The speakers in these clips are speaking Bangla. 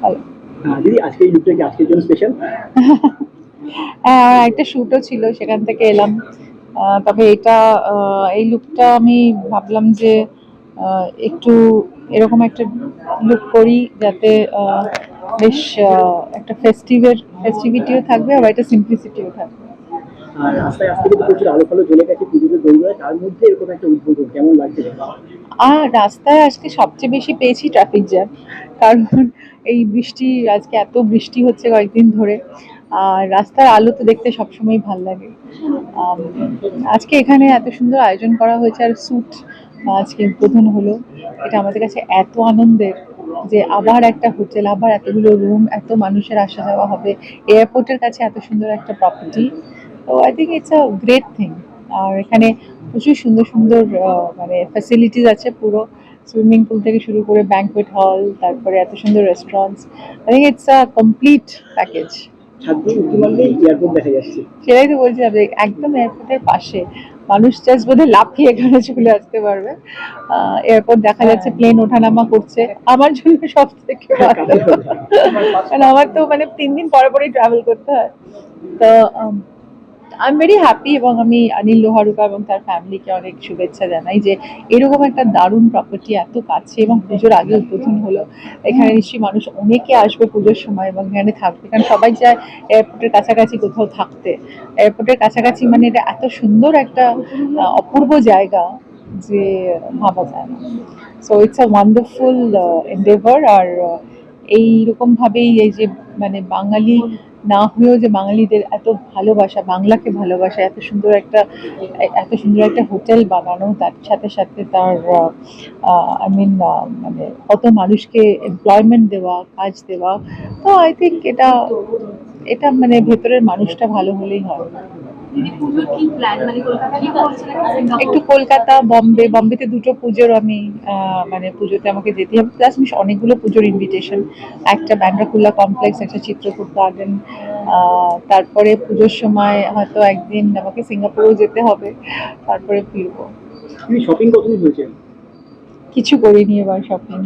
ভালো। দিদি আজকে এই লুকটা কি আজকের জন্য স্পেশাল হ্যাঁ আমার একটা শ্যুটও ছিল সেখান থেকে এলাম। তবে এটা এই লুকটা আমি ভাবলাম যে একটু এরকম একটা লুক করি যাতে বেশ একটা ফেস্টিভের ফেস্টিভিটিও থাকবে আবার একটা সিম্পলিসিটিও থাকবে। আর আজকে কিন্তু প্রচুর আলো ফালো জ্বলে গেছে পুজোতে দৌড়ায় তার মধ্যে এরকম একটা উদ্বোধন কেমন লাগছে আর রাস্তায় আজকে সবচেয়ে বেশি পেয়েছি ট্রাফিক জ্যাম কারণ এই বৃষ্টি, আজকে এত বৃষ্টি হচ্ছে কয়েকদিন ধরে, আর রাস্তার আলো তো দেখতে সবসময় ভালো লাগে। আজকে এখানে এত সুন্দর আয়োজন করা হয়েছে, আর স্যুট আজকে উদ্বোধন হলো। এটা আমাদের কাছে এত আনন্দের যে আবার একটা হোটেল, আবার এতগুলো রুম এত মানুষের আসা যাওয়া হবে এয়ারপোর্টের কাছে এত সুন্দর একটা প্রপার্টি তো I think it's a great thing আর এখানে প্রচুর সুন্দর সুন্দর মানে ফ্যাসিলিটিস আছে পুরো। সুইমিং পুল থেকে শুরু করে ব্যাঙ্কোয়েট হল তারপরে এত সুন্দর restaurants I think it's a complete package সেটাই তো বলছি আপনি একদম এয়ারপোর্টের পাশে। মানুষ জাস্ট বোধহয় লাফিয়ে এখানে চলে আসতে পারবে। এয়ারপোর্ট দেখা যাচ্ছে প্লেন ওঠানামা করছে। আমার জন্য সব থেকে ভালো। কারণ আমার তো মানে তিন দিন পরে পরেই ট্রাভেল করতে হয়। তো আই এম ভেরি হ্যাপি এবং আমি অনিল লোহারুকা এবং তার ফ্যামিলিকে অনেক শুভেচ্ছা জানাই যে এরকম একটা দারুণ প্রপার্টি এত কাছে এবং পুজোর আগে উদ্বোধন হলো। এখানে নিশ্চয়ই মানুষ অনেকে আসবে পুজোর সময় এবং এখানে থাকবে। কারণ সবাই চায় এয়ারপোর্টের কাছাকাছি কোথাও থাকতে। এয়ারপোর্টের কাছাকাছি মানে এটা এত সুন্দর একটা অপূর্ব জায়গা যে ভাবা যায় না। So it's a wonderful endeavour আর এইরকমভাবেই এই যে মানে বাঙালি না হয়েও যে বাঙালিদের এত ভালোবাসা, বাংলাকে ভালোবাসা, এত সুন্দর একটা, এত সুন্দর একটা হোটেল বানানো, তার সাথে সাথে তার আই মিন মানে কত মানুষকে এমপ্লয়মেন্ট দেওয়া, কাজ দেওয়া, তো আই থিঙ্ক এটা এটা মানে ভেতরের মানুষটা ভালো হলেই হয়। দিদি পুজোর কি প্ল্যান মানে? একটু কলকাতা বম্বে বম্বেতে দুটো পুজোর আমি আহ, মানে পুজোতে আমাকে যেতে হবে। প্লাস আমি অনেকগুলো পুজোর ইনভিটেশন একটা ব্যান্ডাকুল্লা কমপ্লেক্স একটা চিত্রকূট গার্ডেন তারপরে পুজোর সময় হয়তো একদিন আমাকে সিঙ্গাপুরেও যেতে হবে তারপরে ফিরবো। শপিং কতদিন হয়েছে কিছু করিনি এবার শপিং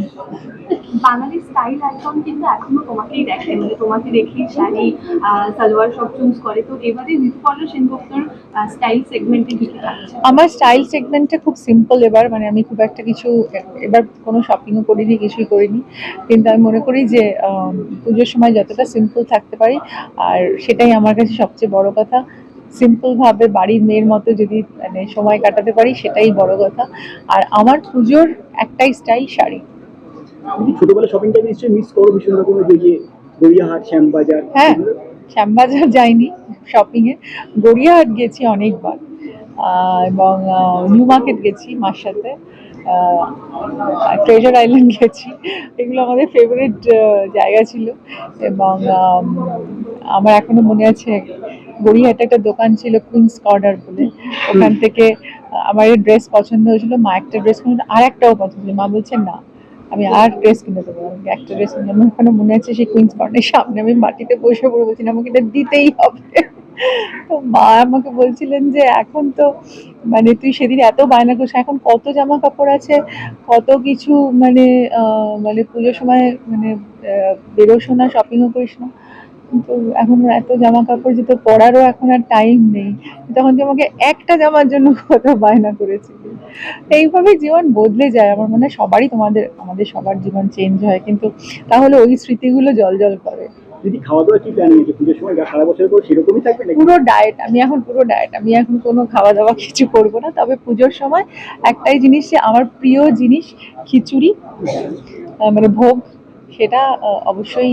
বাঙালি স্টাইল আইকন কিন্তু এখনও তোমাকেই দেখে মানে তোমাকে দেখেই শাড়ি সালোয়ার সব চুজ করে। তো এবারে ঋতুপর্ণা সেনগুপ্তর স্টাইল সেগমেন্টে ঢুকে থাকছে? আমার স্টাইল সেগমেন্টটা খুব সিম্পল এবার মানে আমি খুব একটা কিছু এবার কোনো শপিংও করিনি কিছুই করিনি। কিন্তু আমি মনে করি যে পুজোর সময় যতটা সিম্পল থাকতে পারি আর সেটাই আমার কাছে সবচেয়ে বড় কথা। সিম্পলভাবে বাড়ির মেয়ের মতো যদি মানে সময় কাটাতে পারি সেটাই বড় কথা। আর আমার পুজোর একটাই স্টাইল শাড়ি। ছোটবেলা শপিংটা নিশ্চয়ই মিস করো ভীষণ রকমের যে গড়িয়াহাট শ্যামবাজার। হ্যাঁ। শ্যামবাজার যাইনি শপিংয়ে গড়িয়াহাট গেছি অনেকবার। এবং নিউ মার্কেট গেছি মার সাথে। ট্রেজার আইল্যান্ড গেছি। এগুলো আমাদের ফেভারিট জায়গা ছিল। এবং আমার এখনও মনে আছে গড়িয়াহাটে একটা দোকান ছিল কুইন্স কর্নার বলে। ওখান থেকে আমার এই ড্রেস পছন্দ হয়েছিল, মা একটা ড্রেস কিনে আর একটাও পছন্দ মা বলছে, না, আমি আর ড্রেস কিনে দেবো আমাকে একটা ড্রেস কিনে আমার এখনও মনে আছে সেই কুইন্স কর্নের সামনে আমি মাটিতে বসে পড়ে বলছি আমাকে এটা দিতেই হবে। তো মা আমাকে বলছিলেন যে, এখন তো মানে তুই সেদিন এত বায়না করিস, এখন কত জামা কাপড় আছে, কত কিছু মানে মানে পুজোর সময় মানে বেরোস না শপিংও করিস না। এখন এত জামা কাপড় যে তো পরারও এখন আর টাইম নেই। তখন তুই আমাকে একটা জামার জন্য কত বায়না করেছিলি এইভাবে জীবন বদলে যায়। আমার মনে হয় সবারই তোমাদের আমাদের সবার জীবন চেঞ্জ হয়। কিন্তু তাহলে ওই স্মৃতিগুলো জল জল করে। দিদি খাওয়া দাওয়া কি প্ল্যান হয়েছে পুজোর সময় সারা বছর পর সেরকমই থাকবে নাকি? পুরো ডায়েট আমি এখন পুরো ডায়েট আমি এখন কোনো খাওয়া দাওয়া কিছু করব না। তবে পুজোর সময় একটাই জিনিস আমার প্রিয় জিনিস খিচুড়ি মানে ভোগ সেটা অবশ্যই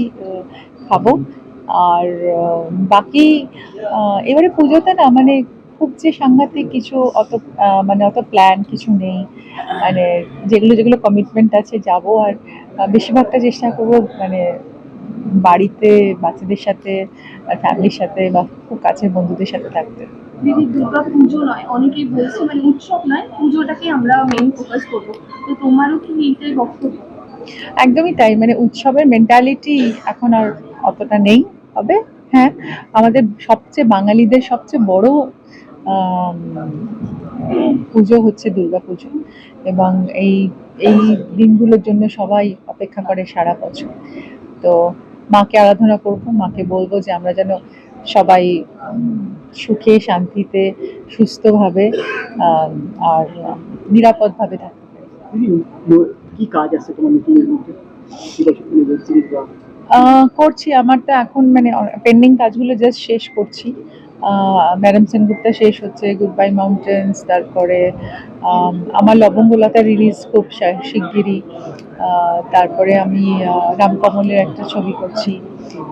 খাব। আর বাকি এবারে পুজোতে না মানে খুব যে সাংঘাতিক কিছু অত মানে অত প্ল্যান কিছু নেই। মানে যেগুলো যেগুলো কমিটমেন্ট আছে যাব আর বেশিরভাগটা চেষ্টা করব মানে বাড়িতে বাচ্চাদের সাথে ফ্যামিলির সাথে বা খুব কাছের বন্ধুদের সাথে থাকতে। দিদি দুর্গা পুজো নয় অনেকেই বলছে মানে উৎসব নয় পুজোটাকে আমরা মেন ফোকাস করব। তো তোমারও কি এইটাই বক্তব্য? একদমই তাই মানে উৎসবের মেন্টালিটি এখন আর অতটা নেই। তবে হ্যাঁ আমাদের সবচেয়ে বাঙালিদের সবচেয়ে বড় পুজো হচ্ছে দুর্গা পুজো এবং এই এই দিনগুলোর জন্য সবাই অপেক্ষা করে সারা বছর। তো মাকে আরাধনা করব মাকে বলব যে আমরা যেন সবাই সুখে শান্তিতে সুস্থভাবে আর নিরাপদভাবে থাকি দিদি, ন- কি কাজ আছে তোমার করছি আমার তো এখন মানে পেন্ডিং কাজগুলো জাস্ট শেষ করছি। ম্যাডাম সেনগুপ্তা শেষ হচ্ছে গুড বাই মাউন্টেন্স তারপরে আমার লবঙ্গলতা রিলিজ খুব শিগগিরই। তারপরে আমি রামকমলের একটা ছবি করছি।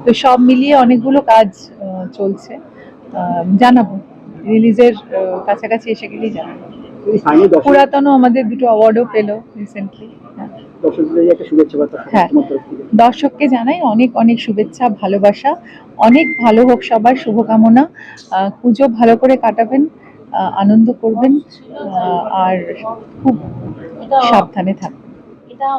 তো সব মিলিয়ে অনেকগুলো কাজ চলছে। জানাব। রিলিজের কাছাকাছি এসে গেলেই জানাব। পুরাতনও আমাদের দুটো অ্যাওয়ার্ডও পেল রিসেন্টলি হ্যাঁ। হ্যাঁ। দর্শককে জানাই অনেক অনেক শুভেচ্ছা ভালোবাসা অনেক ভালো হোক সবার শুভকামনা। আহ, পুজো ভালো করে কাটাবেন আহ, আনন্দ করবেন আহ, আর খুব সাবধানে থাকবেন। এটা